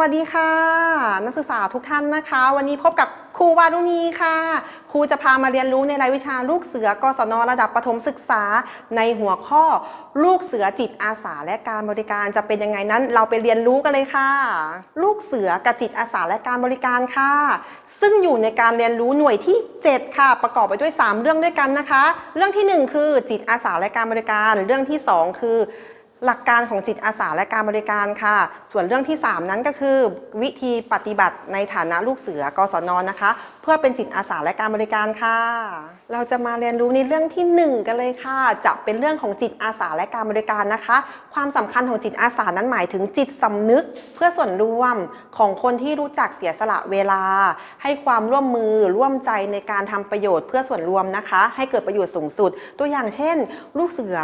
วัสดีค่ะ นักศึกษาทุกท่านนะคะ วันนี้พบกับครูวารุณีค่ะ ครูจะพามาเรียนรู้ในรายวิชาลูกเสือกศนระดับประถมศึกษา ในหัวข้อลูกเสือจิตอาสาและการบริการจะเป็นยังไงนั้น เราไปเรียนรู้กันเลยค่ะ ลูกเสือกับจิตอาสาและการบริการค่ะ ซึ่งอยู่ในการเรียนรู้หน่วยที่ 7 ค่ะ ประกอบไปด้วย 3 เรื่องด้วยกันนะคะ เรื่องทีหนึ่1 คือจิตอาสาและการบริการ เรื่องที่ 2 คือ หลักการของจิตอาสาและการบริการค่ะ ส่วนเรื่องที่ 3 นั้นก็คือ วิธีปฏิบัติในฐานะลูกเสือกศนนะคะ เพื่อเป็นจิตอาสาและการบริการค่ะ เราจะมาเรียนรู้ในเรื่องที่ 1 กันเลยค่ะ จะเป็นเรื่องของจิตอาสาและการบริการนะคะ ความสำคัญของจิตอาสานั้นหมายถึงจิตสำนึก เพื่อส่วนรวมของคนที่รู้จักเสียสละเวลา ให้ความร่วมมือร่วมใจในการทำประโยชน์เพื่อส่วนรวมนะคะ ให้เกิดประโยชน์สูงสุด ตัวอย่างเช่น ลูกเสือ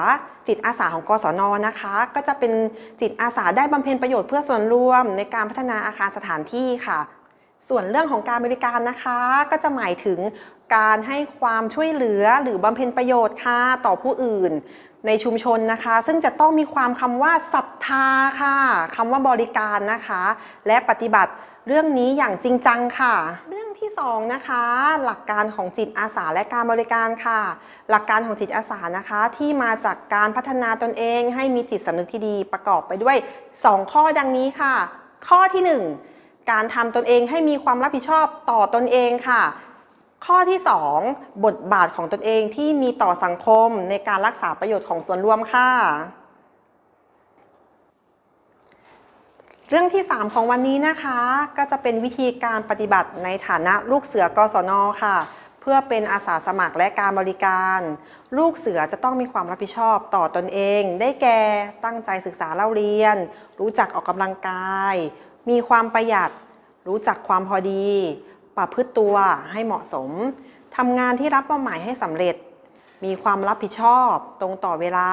จิตอาสาของกศนนะคะก็จะเป็นจิตอาสาได้บำเพ็ญประโยชน์เพื่อส่วนรวมในการพัฒนาอาคารสถานที่ค่ะ ส่วนเรื่องของการบริการนะคะ ก็จะหมายถึงการให้ความช่วยเหลือหรือบำเพ็ญประโยชน์ค่ะต่อผู้อื่น ในชุมชนนะคะ ซึ่งจะต้องมีความคำว่าศรัทธาค่ะคำว่าบริการนะคะ และปฏิบัติเรื่องนี้อย่างจริงจังค่ะ ที่สองนะคะหลักการของจิตอาสาและการบริการค่ะ หลักการของจิตอาสานะคะที่มาจากการพัฒนาตนเอง ให้มีจิตสำนึกที่ดีประกอบไปด้วย 2 ข้อดังนี้ค่ะ ข้อที่ 1 การทำตนเองให้มีความรับผิดชอบต่อตนเองค่ะ ข้อที่ 2 บทบาทของตนเองที่มีต่อสังคมในการรักษาประโยชน์ของส่วนรวมค่ะ เรื่องที่ 3 ของวันนี้นะคะ ก็จะเป็นวิธีการปฏิบัติในฐานะลูกเสือกศนค่ะ เพื่อเป็นอาสาสมัครและการบริการ ลูกเสือจะต้องมีความรับผิดชอบต่อตนเอง ได้แก่ตั้งใจศึกษาเล่าเรียน รู้จักออกกำลังกาย มีความประหยัด รู้จักความพอดี ประพฤติตัวให้เหมาะสมทำงานที่รับมอบหมายให้สำเร็จ มีความรับผิดชอบตรงต่อเวลา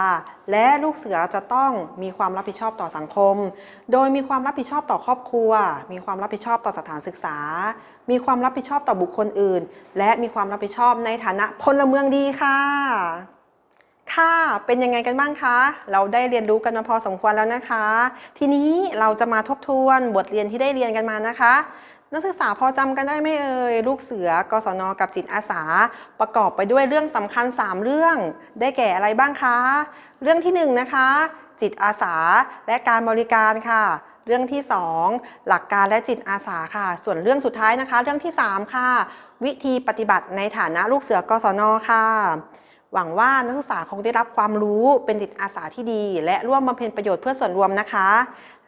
และลูกเสือจะต้องมีความรับผิดชอบต่อสังคม โดยมีความรับผิดชอบต่อครอบครัว มีความรับผิดชอบต่อสถานศึกษา มีความรับผิดชอบต่อบุคคลอื่น และมีความรับผิดชอบในฐานะพลเมืองดีค่ะ ค่ะเป็นยังไงกันบ้างคะ เราได้เรียนรู้กันมาพอสมควรแล้วนะคะ ทีนี้เราจะมาทบทวนบทเรียนที่ได้เรียนกันมานะคะ นักศึกษาพอจำกันได้ไหมเอ่ยลูกเสือกศนกับจิตอาสา ประกอบไปด้วยเรื่องสำคัญ 3 เรื่อง ได้แก่อะไรบ้างคะ เรื่องที่1นะคะ จิตอาสาและการบริการค่ะ เรื่องที่ 2 หลักการและจิตอาสาค่ะ ส่วนเรื่องสุดท้ายนะคะ เรื่องที่ 3 ค่ะ วิธีปฏิบัติในฐานะลูกเสือกศนค่ะ หวังว่านักศึกษาคงได้รับความรู้เป็นจิตอาสาที่ดี และร่วมบำเพ็ญประโยชน์เพื่อส่วนรวมนะคะ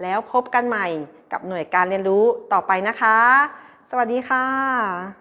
แล้วพบกันใหม่กับหน่วยการเรียนรู้ต่อไปนะคะ สวัสดีค่ะ